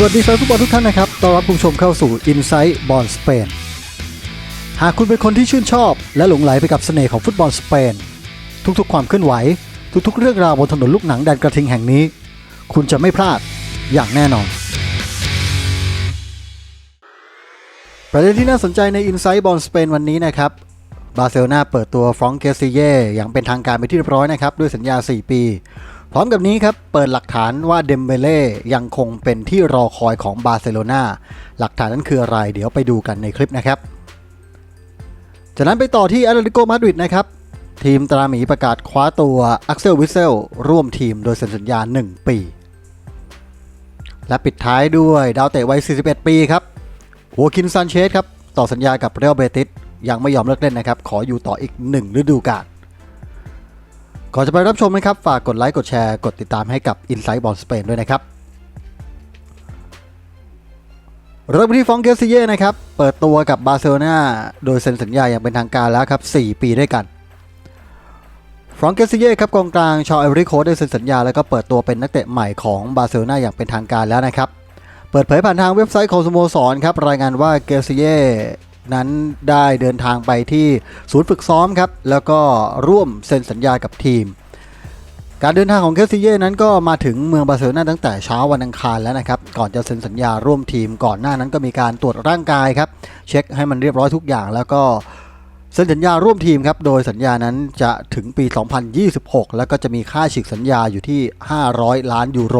สวัสดีแฟนฟุตบอลทุกท่านนะครับ ต้อนรับผู้ชมเข้าสู่ Insight Ball Spain หากคุณเป็นคนที่ชื่นชอบและหลงไหลไปกับเสน่ห์ของฟุตบอลสเปน ทุกๆ ความเคลื่อนไหว ทุกๆ เรื่องราวบนถนนลูกหนังแดนกระทิงแห่งนี้ คุณจะไม่พลาดอย่างแน่นอน ประเด็นที่น่าสนใจใน Insight Ball Spain วันนี้นะครับ บาร์เซโลนาเปิดตัวฟรองเกซิเย่อย่างเป็นทางการไปที่เรียบร้อยนะครับด้วยสัญญา 4 ปี พร้อมกับนี้ครับ เปิดหลักฐานว่าเดมเบเล่ยังคงเป็นที่รอคอยของบาร์เซโลนาหลักฐานนั้นคืออะไร เดี๋ยวไปดูกันในคลิปนะครับ จากนั้นไปต่อที่แอตเลติโกมาดริดนะครับ ทีมตราหมีประกาศคว้าตัวอักเซลวิเซลร่วมทีมโดยเซ็นสัญญา 1 ปี และปิดท้ายด้วยดาวเตะวัย 41 ปีครับหัวคินซานเชสครับต่อสัญญากับเรอัลเบติสยังไม่ยอมเลิกเล่นนะครับ ขออยู่ต่ออีก 1 ฤดูกาล ก่อนจะไปรับชมนะครับ ฝากกดไลค์ กดแชร์ กดติดตามให้กับ Inside Ball Spain ด้วยนะครับ เริ่มที่ฟองเกซิเย่นะครับ เปิดตัวกับบาร์เซโลนาโดยเซ็นสัญญาอย่างเป็นทางการแล้วครับ 4 ปีด้วยกันฟรองเกซิเย่ครับกองกลางชาวไอรี่โคได้เซ็นสัญญา แล้วก็เปิดตัวเป็นนักเตะใหม่ของบาร์เซโลนาอย่างเป็นทางการแล้วนะครับ เปิดเผยผ่านทางเว็บไซต์ของสโมสรครับรายงานว่าเกซิเย่ นั้นได้เดินทางไปที่ศูนย์ฝึกซ้อมครับ แล้วก็ร่วมเซ็นสัญญากับทีม การเดินทางของเคซิเย่นั้นก็มาถึงเมืองบาร์เซโลนาตั้งแต่เช้าวันอังคารแล้วนะครับ ก่อนจะเซ็นสัญญาร่วมทีมก่อนหน้านั้นก็มีการตรวจร่างกายครับ เช็คให้มันเรียบร้อยทุกอย่างแล้วก็เซ็นสัญญาร่วมทีมครับ โดยสัญญานั้นจะถึงปี 2026 แล้วก็จะมีค่าฉีกสัญญาอยู่ที่ 500 ล้านยูโร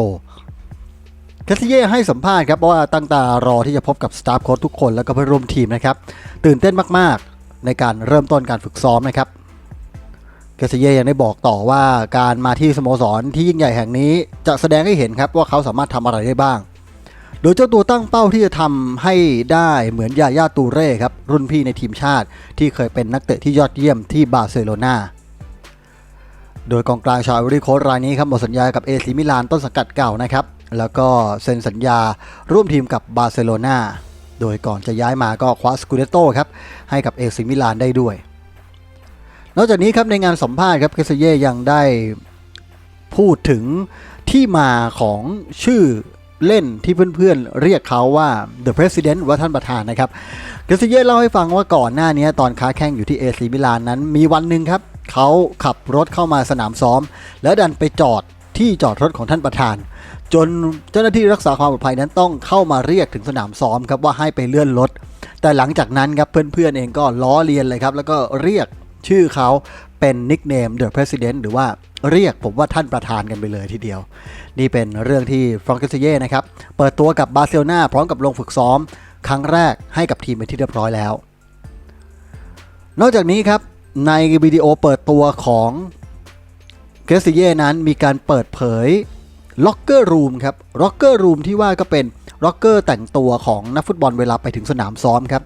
เคสเย่ให้สัมภาษณ์ครับว่าตั้งตารอที่จะพบกับสตาฟโค้ชทุกคนแล้วก็เพื่อนร่วมทีมนะครับ ตื่นเต้นมากๆ ในการเริ่มต้นการฝึกซ้อมนะครับเคสเย่ยังได้บอกต่อว่าการมาที่สโมสรที่ยิ่งใหญ่แห่งนี้จะแสดงให้เห็นครับว่าเขาสามารถทำอะไรได้บ้าง โดยเจ้าตัวตั้งเป้าที่จะทำให้ได้เหมือนยาย่าตูเร่ครับรุ่นพี่ในทีมชาติ ที่เคยเป็นนักเตะที่ยอดเยี่ยมที่บาร์เซโลนาโดยกองกลางชาวอวอรี่โคสต์รายนี้ครับหมดสัญญากับเอซิมิลานต้นสังกัดเก่านะครับ แล้วก็เซ็นสัญญาร่วมทีมกับบาร์เซโลนาโดยก่อนจะย้ายมาก็คว้าสกูเดโต้ครับ ให้กับเอซิมิลานได้ด้วย นอกจากนี้ครับในงานสัมภาษณ์ครับเคสเย่ยังได้พูดถึงที่มาของชื่อเล่นที่เพื่อนๆเรียกเขาว่า The President ว่าท่านประธานนะครับเคสเย่เล่าให้ฟังว่าก่อนหน้านี้ตอนค้าแข่งอยู่ที่เอซิมิลานนั้นมีวันหนึ่งครับเขาขับรถเข้ามาสนามซ้อม แล้วดันไปจอด ที่จอดรถของท่านประธาน จนเจ้าหน้าที่รักษาความปลอดภัยนั้นต้องเข้ามาเรียกถึงสนามซ้อมครับว่าให้ไปเลื่อนรถ แต่หลังจากนั้นครับเพื่อนๆเองก็ล้อเลียนเลยครับแล้วก็เรียกชื่อเขาเป็นนิกเนม The President หรือว่าเรียกผมว่าท่านประธานกันไปเลยทีเดียว นี่เป็นเรื่องที่ฟรองก์เซเย่นะครับ เปิดตัวกับบาร์เซโลนาพร้อมกับลงฝึกซ้อม ครั้งแรกให้กับทีมเป็นที่เรียบร้อยแล้ว นอกจากนี้ครับในวิดีโอเปิดตัวของ เกรซิเย่นั้นมีการเปิดเผยล็อกเกอร์รูมครับล็อกเกอร์รูมที่ว่าก็เป็นล็อกเกอร์แต่งตัวของนักฟุตบอลเวลาไปถึงสนามซ้อมครับ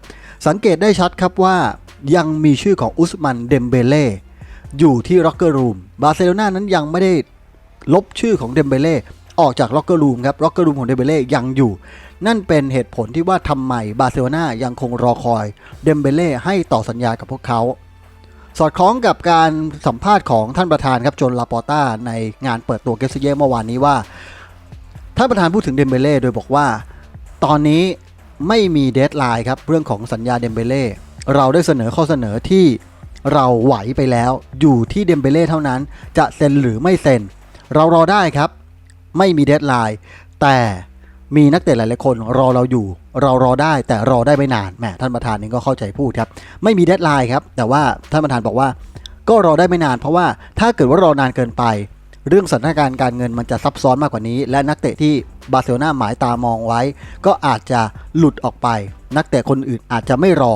สังเกตได้ชัดครับว่ายังมีชื่อของอุสมันเดมเบเล่อยู่ที่ล็อกเกอร์รูมบาร์เซโลนานั้นยังไม่ได้ลบชื่อของเดมเบเล่ออกจากล็อกเกอร์รูมครับล็อกเกอร์รูมของเดมเบเล่ยังอยู่ นั่นเป็นเหตุผลที่ว่าทำไมบาร์เซโลนายังคงรอคอยเดมเบเล่ให้ต่อสัญญากับพวกเขา สอดคล้องกับการสัมภาษณ์ของท่านประธานครับจนลาปอต้าในงานเปิดตัวเกสเย่เมื่อวานนี้ว่า ท่านประธานพูดถึงเดมเบเล่โดยบอกว่า ตอนนี้ไม่มีเดทไลน์ครับเรื่องของสัญญาเดมเบเล่เราได้เสนอข้อเสนอที่เราไหวไปแล้ว อยู่ที่เดมเบเล่เท่านั้น จะเซ็นหรือไม่เซ็น เรารอได้ครับ ไม่มีเดทไลน์แต่ มีนักเตะหลายๆคนรอเราอยู่ เรารอได้แต่รอได้ไม่นานแหมท่านประธานนี่ก็เข้าใจพูดครับ ไม่มีเดทไลน์ครับ แต่ว่าท่านประธานบอกว่า ก็รอได้ไม่นาน เพราะว่าถ้าเกิดว่ารอนานเกินไป เรื่องสถานการณ์การเงินมันจะซับซ้อนมากกว่านี้ และนักเตะที่บาร์เซโลนาหมายตามองไว้ ก็อาจจะหลุดออกไป นักเตะคนอื่นอาจจะไม่รอ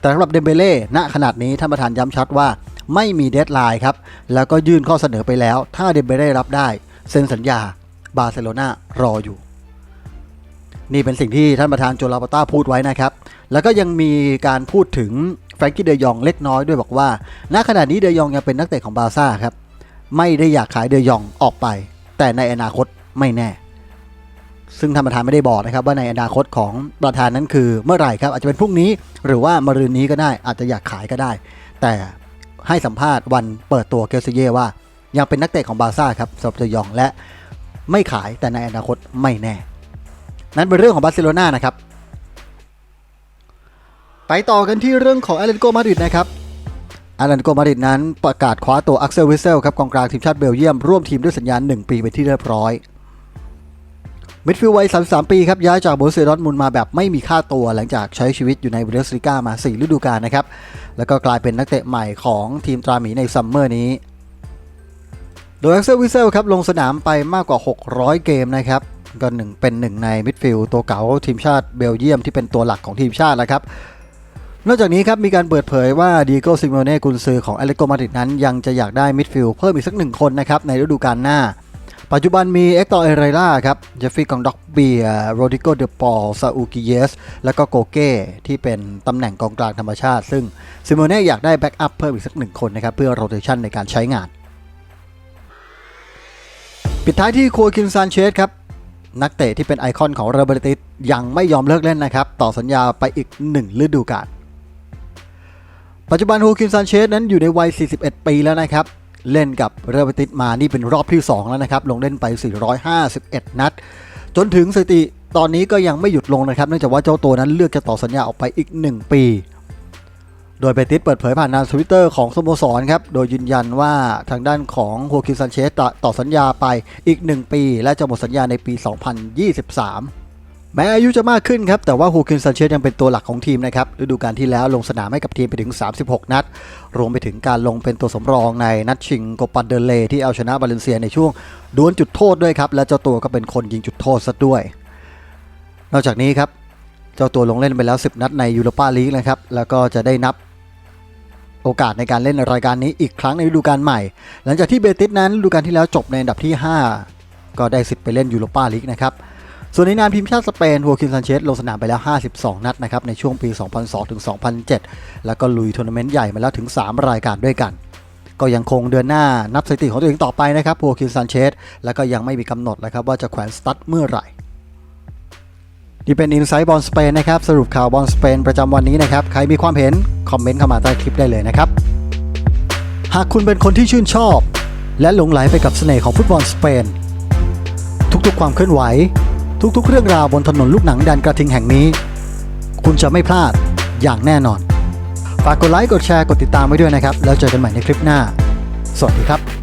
แต่สำหรับเดมเบเล่ณขนาดนี้ท่านประธานย้ำชัดว่า ไม่มีเดทไลน์ครับแล้วก็ยื่นข้อเสนอไปแล้ว ถ้าเดมเบเล่รับได้เซ็นสัญญาบาร์เซโลนารออยู่ นี่เป็นสิ่งที่ท่านประธานโจลาปาต้าพูดไว้นะครับ แล้วก็ยังมีการพูดถึงแฟรงกี้เดยองเล็กน้อยด้วยบอกว่า ณ ขณะนี้เดยองยังเป็นนักเตะของบาร์ซ่าครับ ไม่ได้อยากขายเดยองออกไป แต่ในอนาคตไม่แน่ ซึ่งท่านประธานไม่ได้บอกนะครับว่าในอนาคตของประธานนั้นคือเมื่อไหร่ครับ อาจจะเป็นพรุ่งนี้ หรือว่ามะรืนนี้ก็ได้ อาจจะอยากขายก็ได้ แต่ให้สัมภาษณ์วันเปิดตัวเกลซิเย่ว่า ยังเป็นนักเตะของบาร์ซ่าครับสำหรับเดยองและไม่ขายแต่ในอนาคตไม่แน่ นั้นเป็นเรื่องของบาร์เซโลนานะครับ ไปต่อกันที่เรื่องของแอตเลติโกมาดริดนะครับแอตเลติโกมาดริดนั้นประกาศคว้าตัวอักเซลวิเซลครับกองกลางทีมชาติเบลเยียมร่วมทีมด้วยสัญญาณ 1 ปีเป็นที่เรียบร้อยมิดฟิลด์วัย 33 ปีครับย้ายจากโบรเซยดอร์ทมุนมาแบบไม่มีค่าตัวหลังจากใช้ชีวิตอยู่ในบูเดสลิก้ามา 4 ฤดูกาลนะครับ แล้วก็กลายเป็นนักเตะใหม่ของทีมตราหมีในซัมเมอร์นี้ โดยอักเซลวิเซลครับลงสนามไปมากกว่า 600 เกมนะครับ ก็หนึ่งเป็นหนึ่งในมิดฟิลด์ตัวเก่าทีมชาติเบลเยียมที่เป็นตัวหลักของทีมชาติแล้วครับนอกจากนี้ครับมีการเปิดเผยว่าดีโก้ซิโมเน่กุนซือของแอเลติโกมาดริดนั้น ยังจะอยากได้มิดฟิลด์เพิ่มอีกสักหนึ่งคนนะครับในฤดูกาลหน้า ปัจจุบันมีเอ็กตอร์เอเรล่าครับเจฟฟี่กองด็อกเบียโรดิโกเดปอลซาอูกิเยส แล้วก็โกเก้ที่เป็นตำแหน่งกองกลางธรรมชาติ ซึ่งซิโมเน่อยากได้แบ็กอัพเพิ่มอีกสักหนึ่งคนนะครับเพื่อโรเตชันในการใช้งานปิดท้ายที่โคคินซานเชสครับ นักเตะที่เป็นไอคอนของเรอัลเบติสยังไม่ยอมเลิกเล่นนะครับ ต่อสัญญาไปอีก 1 ฤดูกาลปัจจุบันโฮคินซานเชสนั้นอยู่ในวัย 41 ปีแล้วนะครับ เล่นกับเรอัลเบติสมานี่เป็นรอบที่ 2 แล้วนะครับ ลงเล่นไป 451 นัด จนถึงสถิติตอนนี้ก็ยังไม่หยุดลงนะครับ เนื่องจากว่าเจ้าตัวนั้นเลือกจะต่อสัญญาออกไปอีก 1 ปี โดยเบติสเปิดเผยผ่านทางทวิตเตอร์ของสโมสรครับ โดยยืนยันว่าทางด้านของโฮคินซานเชสต่อสัญญาไปอีก 1 ปี และจะหมดสัญญาในปี 2023แม้อายุจะมากขึ้นครับ แต่ว่าโฮคินซานเชสยังเป็นตัวหลักของทีมนะครับฤดูกาลที่แล้วลงสนามให้กับทีมไปถึง 36 นัด รวมไปถึงการลงเป็นตัวสำรองในนัดชิงโกปันเดเลที่เอาชนะบาเลนเซียในช่วงดวลจุดโทษด้วยครับ และเจ้าตัวก็เป็นคนยิงจุดโทษซะด้วย นอกจากนี้ครับ เจ้าตัวลงเล่นไปแล้ว 10 นัดในยูโรปาลีกนะครับแล้วก็จะได้นับ โอกาสในการเล่นรายการนี้อีกครั้งในฤดูกาลใหม่ หลังจากที่เบติสนั้นฤดูกาลที่แล้วจบในอันดับที่ 5 ก็ได้สิทธิ์ไปเล่นยูโรปาลีกนะครับส่วนในนามทีมชาติสเปนโฮคินซันเชสลงสนามไปแล้ว 52 นัดนะครับในช่วงปี 2002ถึง2007 แล้วก็ลุยทัวร์นาเมนต์ใหญ่มาแล้วถึง 3 รายการด้วยกัน ก็ยังคงเดือนหน้านับสถิติของตัวเองต่อไปนะครับโฮคินซันเชสแล้วก็ยังไม่มีกำหนดนะครับว่าจะแขวนสตั๊ดเมื่อไหร่ นี่เป็น i n s i ซต์บอลสเปนนะครับ สรุปข่าวบอลสเปนประจำวันนี้นะครับ ใครมีความเห็น คอมเมนต์เข้ามาใต้คลิปได้เลยนะครับ หากคุณเป็นคนที่ชื่นชอบ และหลงไหลไปกับเสน่ห์ของฟุตบอลสเปน ทุกๆความเคลื่อนไหว ทุกๆ เรื่องราวบนถนนลูกหนังแดนกระทิงแห่งนี้ คุณจะไม่พลาดอย่างแน่นอน ฝากกดไลค์กดแชร์กดติดตามไว้ด้วยนะครับ แล้วเจอกันใหม่ในคลิปหน้า สวัสดีครับ